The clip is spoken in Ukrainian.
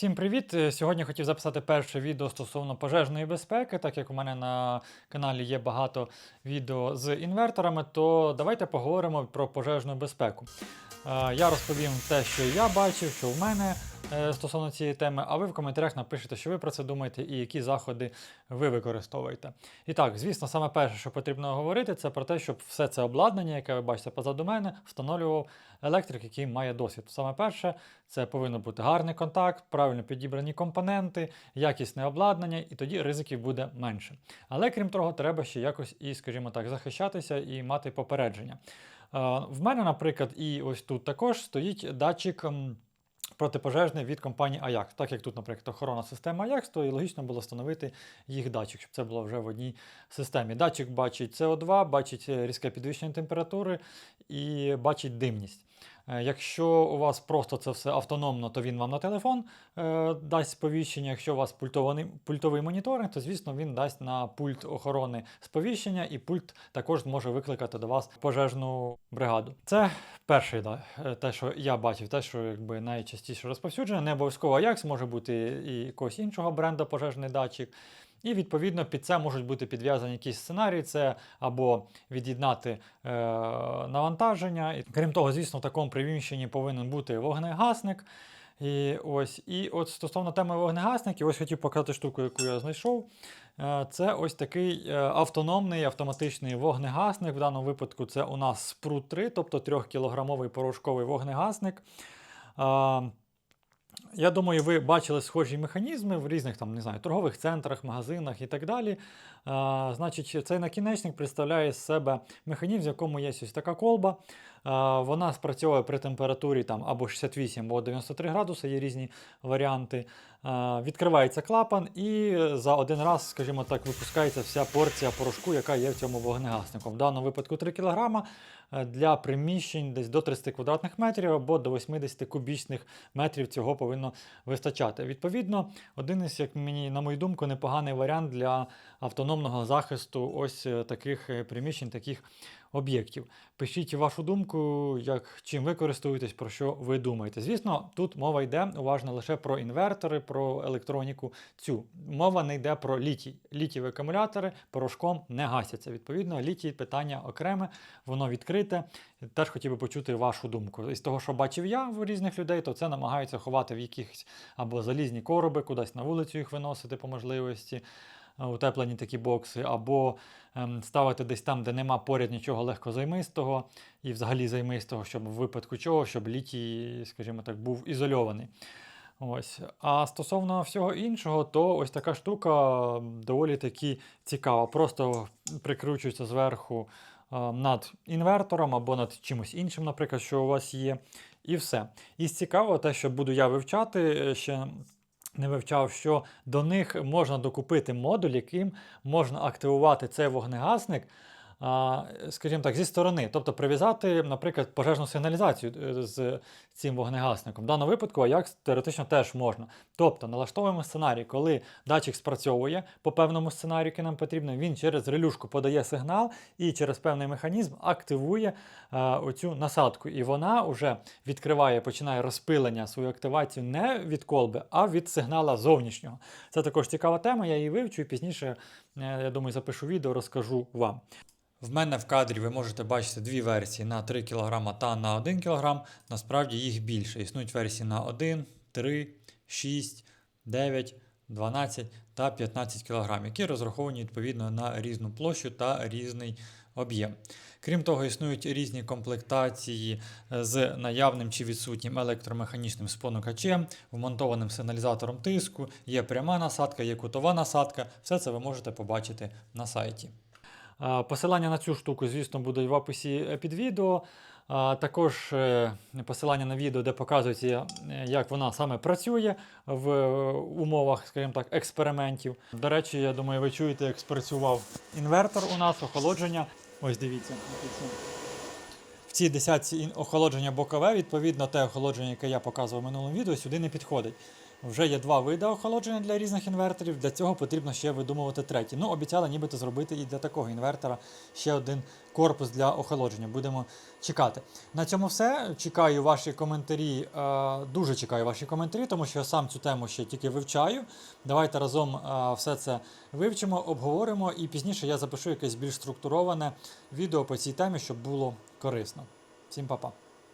Всім привіт! Е, Сьогодні хотів записати перше відео стосовно пожежної безпеки, так як у мене на каналі є багато відео з інверторами, то давайте поговоримо про пожежну безпеку. Е, Я розповім те, що я бачив, що в мене стосовно цієї теми, а ви в коментарях напишете, що ви про це думаєте і які заходи ви використовуєте. І так, звісно, саме перше, що потрібно говорити, це про те, щоб все це обладнання, яке ви бачите позаду мене, встановлював електрик, який має досвід. Саме перше, це повинен бути гарний контакт, правильно підібрані компоненти, якісне обладнання, і тоді ризиків буде менше. Але крім того, треба ще якось і, скажімо так, захищатися і мати попередження. Е, В мене, наприклад, і ось тут також стоїть датчик. М, Протипожежний від компанії Ajax. Так як тут, наприклад, охорона система Ajax, то і логічно було встановити їх датчик, щоб це було вже в одній системі. Датчик бачить СО2, бачить е, різке підвищення температури і бачить димність. Е, Якщо у вас просто це все автономно, то він вам на телефон е, дасть сповіщення. Якщо у вас пультований, пультовий моніторинг, то звісно він дасть на пульт охорони сповіщення, і пульт також може викликати до вас пожежну бригаду. Це перше, да, е, те, що я бачив, те, що якби найчастіше розповсюджене. Не обов'язково Ajax, може бути і якогось іншого бренду пожежний датчик. І відповідно під це можуть бути підв'язані якісь сценарії. Це або від'єднати е, навантаження. І, крім того, звісно, в такому приміщенні повинен бути вогнегасник. І ось, і от стосовно теми вогнегасників, ось хотів показати штуку, яку я знайшов. Е, Це ось такий е, автономний автоматичний вогнегасник. В даному випадку це у нас Sprut 3, тобто 3-кілограмовий порошковий вогнегасник. Е, я думаю, ви бачили схожі механізми в різних там, не знаю, торгових центрах, магазинах і так далі. Значить, цей накінечник представляє з себе механізм, в якому є ось така колба. А, вона спрацьовує при температурі там, або 68, або 93 градуси, є різні варіанти. Відкривається клапан, і за один раз, скажімо так, випускається вся порція порошку, яка є в цьому вогнегаснику. В даному випадку 3 кг для приміщень десь до 30 квадратних метрів або до 80 кубічних метрів цього повинно вистачати. Відповідно, один із, як мені, на мою думку, непоганий варіант для автономного захисту ось е, таких е, приміщень, таких об'єктів. Пишіть вашу думку, як чим ви користуєтесь, про що ви думаєте. Звісно, тут мова йде уважно лише про інвертори, про електроніку. Цю мова не йде про літій. Літієві акумулятори порошком не гасяться. Відповідно, літій питання окреме, воно відкрите. Теж хотів би почути вашу думку. Із того, що бачив я в різних людей, то це намагаються ховати в якихось або залізні короби, кудись на вулицю їх виносити по можливості. Утеплені такі бокси, або ем, ставити десь там, де нема поряд нічого легкозаймистого, і взагалі займистого, щоб в випадку чого, щоб літій, скажімо так, був ізольований. Ось. А стосовно всього іншого, то ось така штука доволі таки цікава. Просто прикручується зверху е, над інвертором або над чимось іншим, наприклад, що у вас є. І все. І з цікавого те, що буду я вивчати, е, ще не вивчав, що до них можна докупити модуль, яким можна активувати цей вогнегасник. Скажімо так, зі сторони, тобто прив'язати, наприклад, пожежну сигналізацію е, з цим вогнегасником. В даному випадку Ajax теоретично теж можна. Тобто налаштовуємо сценарій, коли датчик спрацьовує по певному сценарію, який нам потрібно, він через релюшку подає сигнал і через певний механізм активує е, оцю насадку. І вона вже відкриває, починає розпилення свою активацію не від колби, а від сигнала зовнішнього. Це також цікава тема, я її вивчу і пізніше, е, я думаю, запишу відео, розкажу вам. В мене в кадрі ви можете бачити дві версії на 3 кг та на 1 кг. Насправді їх більше. Існують версії на 1, 3, 6, 9, 12 та 15 кг, які розраховані відповідно на різну площу та різний об'єм. Крім того, існують різні комплектації е, з наявним чи відсутнім електромеханічним спонукачем, вмонтованим сигналізатором тиску, є пряма насадка, є кутова насадка. Все це ви можете побачити на сайті. Посилання на цю штуку, звісно, будуть в описі е, під відео. Також е, посилання на відео, де показується, е, як вона саме працює в умовах, скажімо так, експериментів. До речі, я думаю, ви чуєте, як спрацював інвертор у нас, охолодження. Ось дивіться. В цій десятці охолодження бокове, відповідно, те охолодження, яке я показував в минулому відео, сюди не підходить. Вже є два види охолодження для різних інверторів. Для цього потрібно ще видумувати третій. Ну, обіцяли нібито зробити і для такого інвертора ще один корпус для охолодження. Будемо чекати. На цьому все. Чекаю ваші коментарі. е, Дуже чекаю ваші коментарі, тому що я сам цю тему ще тільки вивчаю. Давайте разом е, все це вивчимо, обговоримо, і пізніше я запишу якесь більш структуроване відео по цій темі, щоб було корисно. Всім па-па.